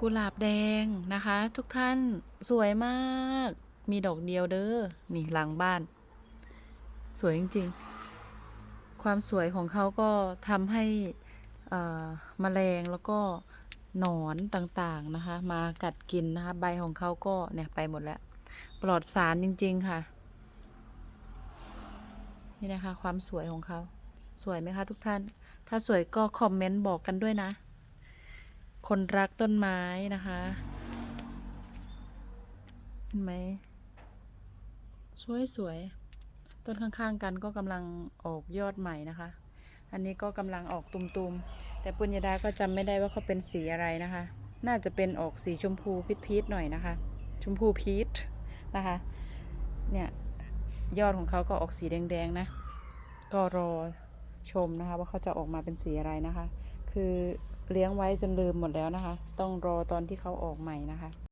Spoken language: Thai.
กุหลาบแดงนะคะ ทุกท่านสวยมาก มีดอกเดียวเด้อ นี่หลังบ้าน สวยจริงๆ ความสวยของเขาก็ทำให้แมลงแล้วก็หนอนต่างๆนะคะ มากัดกินนะคะ ใบของเขาก็เนี่ยไปหมดแล้ว ปลอดสารจริง ๆ ค่ะ นี่นะคะ ความสวยของเขา สวยไหมคะทุกท่าน ถ้าสวยก็คอมเมนต์บอกกันด้วยนะ คนรักต้นไม้นะคะเห็นไหมสวยสวยๆต้นข้างๆกันก็กำลังออกยอดใหม่นะคะ อันนี้ก็กำลังออกตุมๆ แต่ปุญญาดาก็จำไม่ได้ว่าเขาเป็นสีอะไรนะคะ น่าจะเป็นออกสีชมพูพีชๆหน่อยนะคะ ชมพูพีชนะคะ เนี่ยยอดของเขาก็ออกสีแดงๆนะ ก็รอ ชมนะคะ ว่าเขาจะออกมาเป็นสีอะไรนะคะ คือเลี้ยงไว้จนลืมหมดแล้วนะคะ ต้องรอตอนที่เขาออกใหม่นะคะ